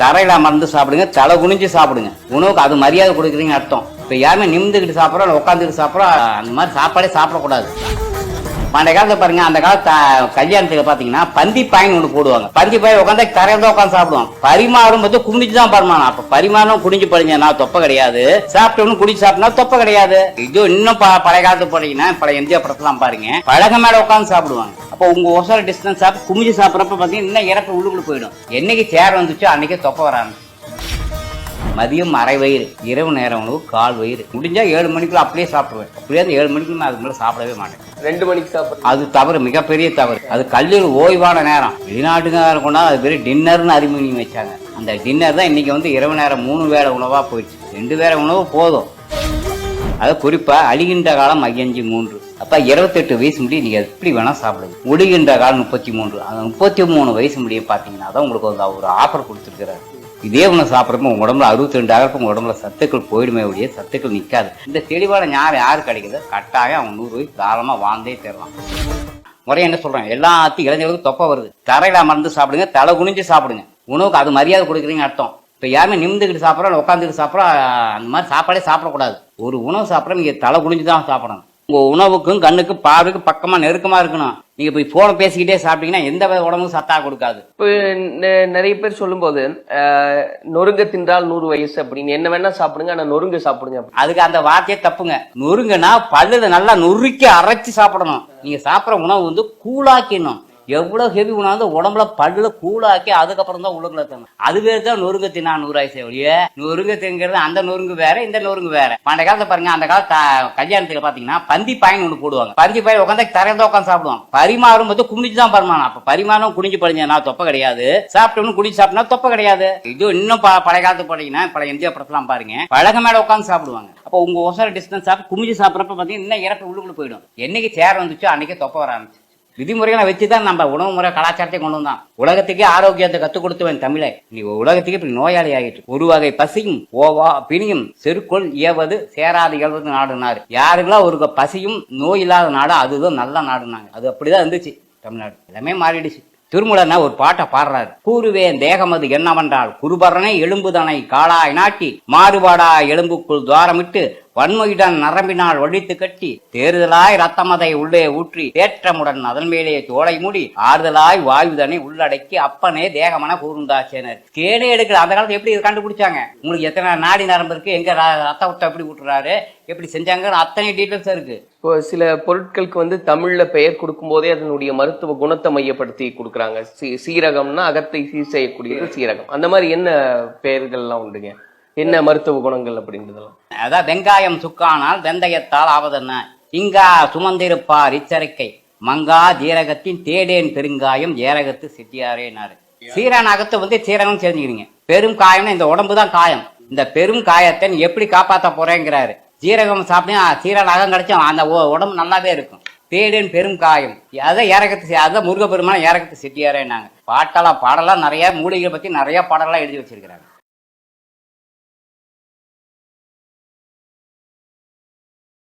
தரையில அமர்ந்து சாப்பிடுங்க தலை குனிஞ்சு சாப்பிடுங்க. உணவுக்கு அது மரியாதை கொடுக்குறீங்க அர்த்தம். இப்போ யாருமே நிமிந்துக்கிட்டு சாப்பிட்றோம் இல்லை உட்காந்துக்கிட்டு சாப்பிட்றோம் அந்த மாதிரி சாப்பாடே சாப்பிடக்கூடாது. பண்டைய காலத்தில் பாருங்க அந்த காலத்து கல்யாணத்துக்கு பார்த்தீங்கன்னா பந்தி பாயின் ஒன்று போடுவாங்க. பந்தி பாய் உட்காந்து தரையில் தான் உட்காந்து சாப்பிடுவோம் பரிமாறும் போது குனிஞ்சு தான் பரிமாணம் அப்போ பரிமாறும் குனிஞ்சு படிஞ்சேன்னா தொப்பை கிடையாது. சாப்பிட்டவனு குடிச்சு சாப்பிட்டா தொப்பை கிடையாது. இது இன்னும் ப- பழைய காலத்து போனீங்கன்னா பழைய இந்தியா படத்தெல்லாம் பாருங்க பழக மேலே உட்காந்து சாப்பிடுவாங்க. அப்போ உங்க ஒசர டிஸ்டன்ஸ் சாப்பிட்டு குமிஞ்சு சாப்பிட்றப்ப பாத்தீங்கன்னா இன்னும் இறப்பு உள்ளுக்குள்ள போயிடும். என்னைக்கு சேர் வந்துச்சோ அன்னைக்கே தொப்பை வராங்க. மதியம் அரை வயிறு இரவு நேரம் உணவு கால் வயிறு. முடிஞ்சா ஏழு மணிக்குள்ள அப்படியே சாப்பிடுவேன். அப்படியே அந்த ஏழு மணிக்குள்ள நான் அதுக்கு மேலே சாப்பிடவே மாட்டேன். ரெண்டு மணிக்கு சாப்பிடுறது? அது தவறு மிகப்பெரிய தவறு. அது கல்லூரி ஓய்வான நேரம். வெளிநாட்டுக்கார கொண்டா அது பேர் டின்னர்னு அறிமுகம் வச்சாங்க. அந்த டின்னர் தான் இன்னைக்கு வந்து இரவு நேரம் மூணு வேளை உணவா போயிடுச்சு. ரெண்டு வேளை உணவு போதும். அது குறிப்பா அழிகின்ற காலம் ஐயஞ்சு மூன்று. அப்ப இருபத்தெட்டு வயசு முடிய நீங்க எப்படி வேணா சாப்பிடுங்க. முடிகின்ற காலம் முப்பத்தி மூன்று அந்த முப்பத்தி மூணு வயசு முடியும் பாத்தீங்கன்னா தான் உங்களுக்கு வந்து ஒரு ஆஃபர் கொடுத்துருக்குறாரு. இதே உணவு சாப்பிட்றப்ப உங்க உடம்புல அறுபத்தி ரெண்டு ஆகிறப்ப உங்க உடம்புல சத்துக்கள் போயிடுமே ஒழிய சத்துக்கள் நிக்காது. இந்த தெளிவான ஞாபகம் யாரு கிடைக்குதோ? கட்டாயம் அவங்க நூறு வயசு தாராளமா வாழ்ந்தே தரலாம். முறை என்ன சொல்றாங்க? எல்லாத்தையும் இளைஞர்களுக்கு தொப்பை வருது. தரையில அமர்ந்து சாப்பிடுங்க தலை குனிஞ்சு சாப்பிடுங்க. உணவுக்கு அது மரியாதை கொடுக்குறீங்க அர்த்தம். இப்ப யாருமே நிமிந்துக்கிட்டு சாப்பிட்றோம் உட்காந்துக்கிட்டு சாப்பிட்றோம் அந்த மாதிரி சாப்பாடே சாப்பிடக்கூடாது. ஒரு உணவு சாப்பிட்றோம் நீங்க தலை குனிஞ்சு தான் சாப்பிடணும். உங்க உணவுக்கும் கண்ணுக்கு பார்வைக்கு பக்கமா நெருக்கமா இருக்கணும். நீங்க போய் போன பேசிக்கிட்டே சாப்பிட்டீங்கன்னா எந்த உடம்புக்கும் சத்தா கொடுக்காது. இப்போ நிறைய பேர் சொல்லும்போது நொறுங்க தின்றால் நூறு வயசு அப்படின்னு. என்ன வேணா சாப்பிடுங்க ஆனா நொறுங்க சாப்பிடுங்க. அதுக்கு அந்த வார்த்தையே தப்புங்க. நொறுங்கன்னா பல்லுல நல்லா நொறுக்கி அரைச்சு சாப்பிடணும். நீங்க சாப்பிட்ற உணவு வந்து கூழாக்கிடணும் எவ்வளோ ஹெவி உணவு வந்து உடம்புல பல்லுல கூலாக்கி அதுக்கப்புறம் தான் உள்ளுக்குள்ள தரணும் அது பேர் தான் நொறுங்க தின்னா நூறாயிசை ஒழிய நொறுங்க திங்கிறது அந்த நொறுங்கு வேற இந்த நொறுங்கு வேற. பண்டைய காலத்தை பாருங்க அந்த காலத்து கல்யாணத்துல பாத்தீங்கன்னா பந்தி பாயின் ஒன்று போடுவாங்க. பந்தி பாய் உட்காந்து தரையில உட்காந்து சாப்பிடுவாங்க. பரிமாறும் போது குனிஞ்சு தான் பரிமாணம் அப்ப பரிமாறும் குனிஞ்சு படிஞ்சா தொப்பை கிடையாது. சாப்பிட்டோம்னு குடிச்சு சாப்பிட்டா தொப்பை கிடையாது. இது இன்னும் ப- பழைய காலத்து போனீங்கன்னா பழைய இந்தியா படத்தெல்லாம் பாருங்க பழக மேல உட்காந்து சாப்பிடுவாங்க. அப்போ உங்க ஒசர டிஸ்டன்ஸ் சாப்பிட்டு குமிஞ்சு சாப்பிட்றப்ப பாத்தீங்கன்னா இன்னும் இறப்பு உள்ளுக்குள்ள போயிடும். என்னைக்கு சேர் வந்துச்சோ அன்னைக்கு தொப்பை வர ஆரம்பிச்சு விதிமுறைகளை வச்சு தான் நம்ம உணவு முறை கலாச்சாரத்தை கொண்டு வந்தான். உலகத்துக்கே ஆரோக்கியத்தை கத்துக் கொடுத்துவன் தமிழை. நீ உலகத்துக்கு இப்படி நோயாளி ஆகிட்டு ஒரு வகை பசியும் ஓவா பிணியும் செருக்குள் ஏவது சேராது இயல்வது நாடுனாரு. யாருக்கெல்லாம் ஒரு பசியும் நோய் இல்லாத நாடு அதுதான் நல்ல நாடுனாங்க. அது அப்படிதான் இருந்துச்சு தமிழ்நாடு. எல்லாமே மாறிடுச்சு. திருமுலன்னா ஒரு பாட்டை பாடுறாரு. கூறுவேன் தேகமது என்னவென்றால் குருபரனை எலும்புதனை காளாய் நாட்டி மாறுபாடா எலும்புக்குள் துவாரமிட்டு வன்மையுடன் நரம்பினால் ஒழித்து கட்டி தேறுதலாய் ரத்தமதை உள்ளே ஊற்றி தேற்றமுடன் அதன் மேலே தோலை மூடி ஆறுதலாய் வாயுதனை உள்ளடக்கி அப்பனே தேகமன கூர்ந்தாச்சேனர். கேடே எடுக்கல. அந்த காலத்துல எப்படி இதை கண்டுபிடிச்சாங்க? உங்களுக்கு எத்தனை நாடி நரம்பு இருக்கு? எங்க ரத்த விட்ட எப்படி ஊட்டுறாரு? எப்படி செஞ்சாங்கன்னு அத்தனை டீட்டெயில்ஸ் இருக்கு. இப்போ சில பொருட்களுக்கு வந்து தமிழ்ல பெயர் கொடுக்கும் போதே அதனுடைய மருத்துவ குணத்தை மையப்படுத்தி கொடுக்குறாங்க. சீ- சீரகம்னா அகத்தை சீர் செய்யக்கூடியது சீரகம். அந்த மாதிரி என்ன பெயர்கள்லாம் உண்டுங்க? என்ன மருத்துவ குணங்கள் அப்படின்றதெல்லாம்? அதான் வெங்காயம் சுக்கானால் வெந்தயத்தால் ஆவதென்ன? இங்கா சுமந்திருப்பார் இச்சரிக்கை. மங்கா ஜீரகத்தின் தேடேன் பெருங்காயம் ஏரகத்து செட்டியாரேனாரு சீரன் அகத்து வந்து சீரகம் செஞ்சுக்கிறீங்க பெரும் காயம்னா இந்த உடம்பு தான் காயம். இந்த பெரும் காயத்தை நீ எப்படி காப்பாற்ற போறேங்கிறாரு. ஜீரகம் சாப்பிட்டா சீரன் அகம் கிடைச்சும் அந்த உடம்பு நல்லாவே இருக்கும். தேடேன் பெரும் காயம். அதான் ஏரகத்து செ- அதான் முருகப்பெருமான ஏரகத்து செட்டியாரேனாங்க பாட்டெல்லாம் பாடலாம் நிறைய மூலிகை பத்தி நிறைய பாடலாம் எழுதி வச்சிருக்கிறாங்க.